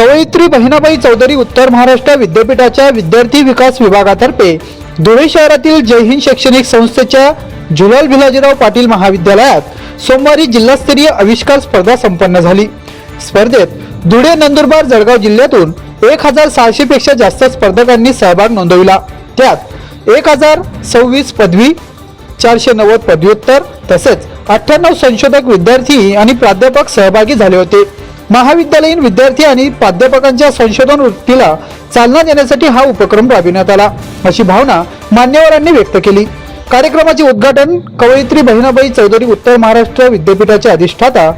कवयित्री बहिणाबाई चौधरी उत्तर महाराष्ट्र विद्यापीठाच्या विद्यार्थी विकास विभागातर्फे धुळे शहरातील जय हिंद शैक्षणिक संस्थेच्या जुलाल भिलाजीराव पाटील महाविद्यालयात सोमवारी जिल्हास्तरीय आविष्कार स्पर्धा संपन्न झाली. स्पर्धेत धुळे नंदुरबार जळगाव जिल्ह्यातून एक हजार सहाशे पेक्षा जास्त स्पर्धकांनी सहभाग नोंदविला. त्यात एक हजार सव्वीस पदवी चारशे नव्वद पदव्युत्तर तसेच अठ्ठ्याण्णव संशोधक विद्यार्थी आणि प्राध्यापक सहभागी झाले होते. महाविद्यालयीन विद्यार्थी आणि प्राध्यापकांच्या संशोधन वृत्तीला चालना देण्यासाठी हा उपक्रम राबविण्यात आला अशी भावना मान्यवरांनी व्यक्त केली. कार्यक्रमाचे उद्घाटन कवयित्री बहिणाबाई चौधरी उत्तर महाराष्ट्र विद्यापीठाचे अधिष्ठाता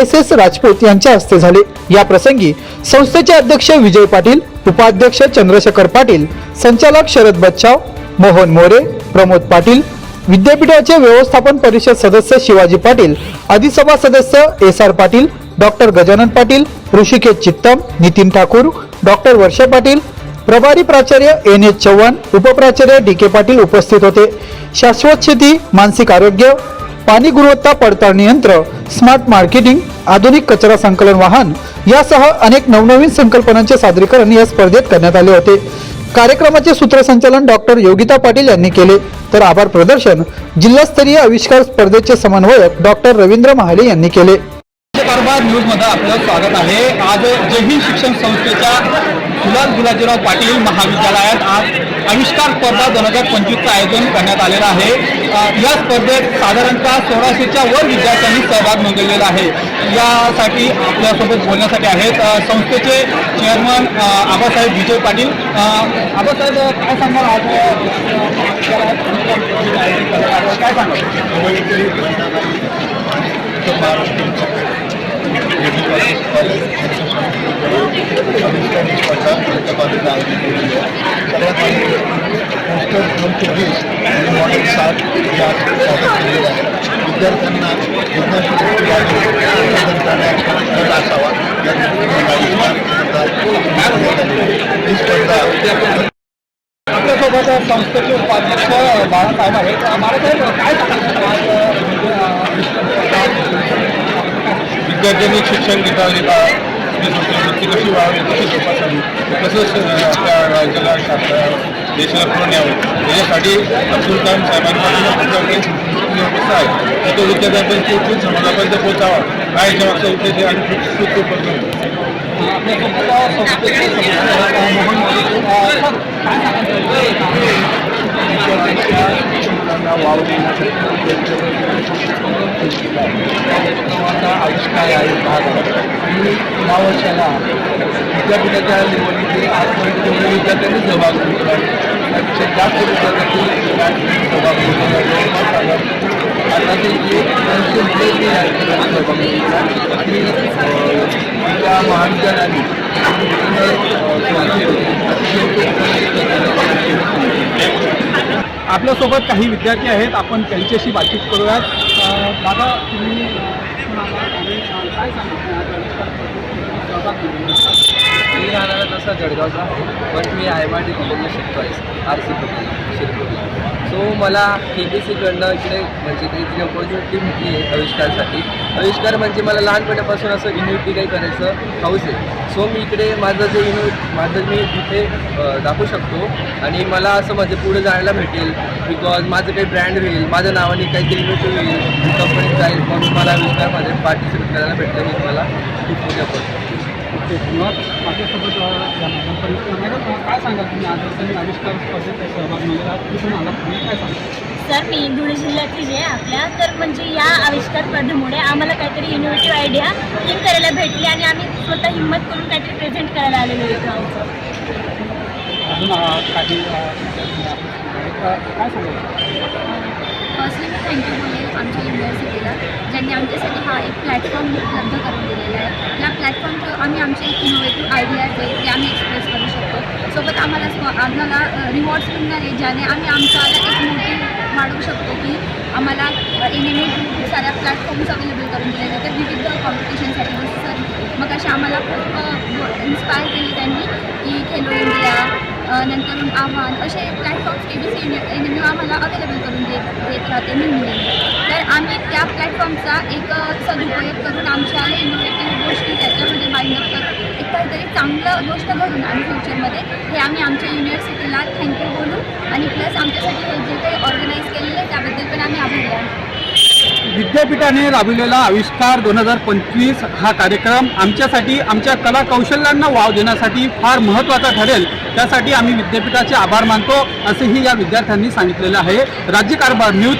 एस एस राजपूत यांच्या हस्ते झाले. या प्रसंगी संस्थेचे अध्यक्ष विजय पाटील उपाध्यक्ष चंद्रशेखर पाटील संचालक शरद बच्चाव मोहन मोरे प्रमोद पाटील विद्यापीठाचे व्यवस्थापन परिषद सदस्य शिवाजी पाटील अधिसभा सदस्य S R Patil doctor Gajanan Patil Rushikesh Chittam Nitin Thakur doctor Varsha Patil प्रभारी प्राचार्य एन एच चव्हाण उपप्राचार्य डी के पाटील उपस्थित होते. शाश्वत शेती मानसिक आरोग्य पाणी गुणवत्ता पडताळणी यंत्र स्मार्ट मार्केटिंग आधुनिक कचरा संकलन वाहन यासह अनेक नवनवीन संकल्पनांचे सादरीकरण या स्पर्धेत करण्यात आले होते. कार्यक्रमाचे सूत्रसंचालन डॉक्टर योगिता पाटील यांनी केले. तर आभार प्रदर्शन जिल्हास्तरीय आविष्कार स्पर्धेचे समन्वयक डॉक्टर रवींद्र महाले यांनी केले. कारभार न्यूजमध्ये आपलं स्वागत आहे. आज जयहिंद शिक्षण संस्थेच्या सुलाल गुलाजीराव पाटील महाविद्यालयात आज आविष्कार स्पर्धा दोन हजार पंचवीसचं आयोजन करण्यात आलेलं आहे. या स्पर्धेत साधारणतः सोळाशेच्या वर विद्यार्थ्यांनी सहभाग नोंदवलेला आहे. यासाठी आपल्यासोबत बोलण्यासाठी आहेत संस्थेचे चेअरमन आबासाहेब विजय पाटील. आबासाहेब काय सांगाल आज काय सांगाल? आणि मॉडेल सात या सादर केलेले आहे विद्यार्थ्यांना विज्ञान असावा या दृष्टीने स्पर्धा आपल्यासोबत संस्थेचे उपाध्यक्ष बाळासाहेब आहेत. बाळासाहेब काय सांगतात विद्यार्थ्यांनी शिक्षण घेता घेता आपली संस्कृती कशी व्हावी कशी जोपासावी तसंच अ, आपल्या राज्याला देशाला पुढे न्यावं? याच्यासाठी अब्दुल कलाम साहेबांपासून आहे. तर तो विद्यार्थ्यांपर्यंत पोहोचून समाजापर्यंत पोहोचावा. हा याच्या मागचा उद्देश आहे आणि खूप खूप खूप करतो संस्थेचे सदस्य मोहन मोरे. वाव आविष्कार आहे भाग आणि या वर्षाला विद्यापीठाच्या निवडणुकीत आजपर्यंत विद्यार्थ्यांनी सहभाग घेतला. त्यापेक्षा जास्त विद्यार्थ्यांनी सहभाग घेतला. आता ते एक जे सहभाग आणि त्या महाविद्यालयाने आपल्यासोबत काही विद्यार्थी आहेत आपण त्यांच्याशी बातचीत करूयात. दादा तुम्ही काय मी राहणारा तसा जळगावचा आहे पण मी आय एम आर टी कॉलेजला शिकतो आहे आर सी शिरपूरला सो मला के बी सीकडनं इकडे म्हणजे काहीतरी ऑपॉर्च्युनिटी भेटली आहे आविष्कारसाठी. आविष्कार म्हणजे मला लहानपणापासून असं इन्व्हिटी काही करायचं हाऊस आहे. सो मी इकडे माझं जे इन्व्हे माझं मी तिथे दाखवू शकतो. आणि मला असं म्हणजे पुढे जायला भेटेल. बिकॉज माझं काही ब्रँड होईल माझ्या नावाने काहीतरी इन्व्हेटिव्ह होईल कंपनीत जाईल म्हणून मला आविष्कारमध्ये पार्टिसिपेट करायला भेटलं मी मला. खूप पूजा करतो ओके मग आपल्यासोबत अ, या मॅडम मॅडम काय सांगाल तुम्ही? आज तुम्ही आविष्कार स्पर्धेत सहभाग नोंदवला कुठून आला. तुम्ही काय सांगाल? सर मी धुळे जिल्ह्यातली आहे. आपल्या तर म्हणजे या आविष्कार स्पर्धेमुळे आम्हाला काहीतरी इनोव्हेटिव्ह आयडिया थिंक करायला भेटली आणि आम्ही स्वतः हिंमत करून काहीतरी प्रेझेंट करायला आलेलो आमचं. सांगाल फर्स्टली मी थँक्यू बोलेल आमच्या युनिव्हर्सिटीला ज्यांनी आमच्यासाठी हा एक प्लॅटफॉर्म उपलब्ध करून दिलेला आहे. या प्लॅटफॉर्म आम्ही आमचे इनोव्हेटिव्ह आयडियाज आहेत ते आम्ही एक्सप्रेस करू शकतो. सोबत आम्हाला स्व आम्हाला रिवॉर्ड्स मिळणार आहे ज्याने आम्ही आमच्याला एक मोठी वाढवू शकतो की आम्हाला इनिमेट खूप साऱ्या प्लॅटफॉर्म्स अवेलेबल करून दिले जातात. विविध कॉम्पिटिशनसाठी जसं सर मग असे आम्हाला खूप इन्स्पायर केले त्यांनी की खेलो इंडिया नंतर आव्हान असे platforms K B C N आम्हाला अवेलेबल करून देत देत राहते नेहमी. तर आम्ही त्या प्लॅटफॉर्मचा एक सदुपयोग करून आमच्या इनोव्हेटिव्ह गोष्टी त्याच्यामध्ये बाइंडअप करतो एक काहीतरी चांगलं गोष्ट घडून आम्ही फ्युचरमध्ये हे आम्ही आमच्या युनिव्हर्सिटीला थँक्यू बोलू. आणि प्लस आमच्यासाठी हे जे काही ऑर्गनाईज केलेलं आहे त्याबद्दल पण आम्ही आभारी आहोत विद्यापीठाने राबविलेला आविष्कार दोन हजार पंचवीस हा कार्यक्रम आमच्यासाठी आमच्या कला कौशल्यांना वाव देण्यासाठी फार महत्त्वाचा ठरेल. त्यासाठी आम्ही विद्यापीठाचे आभार मानतो असेही या विद्यार्थ्यांनी सांगितलेलं आहे. राज्यकारभार न्यूज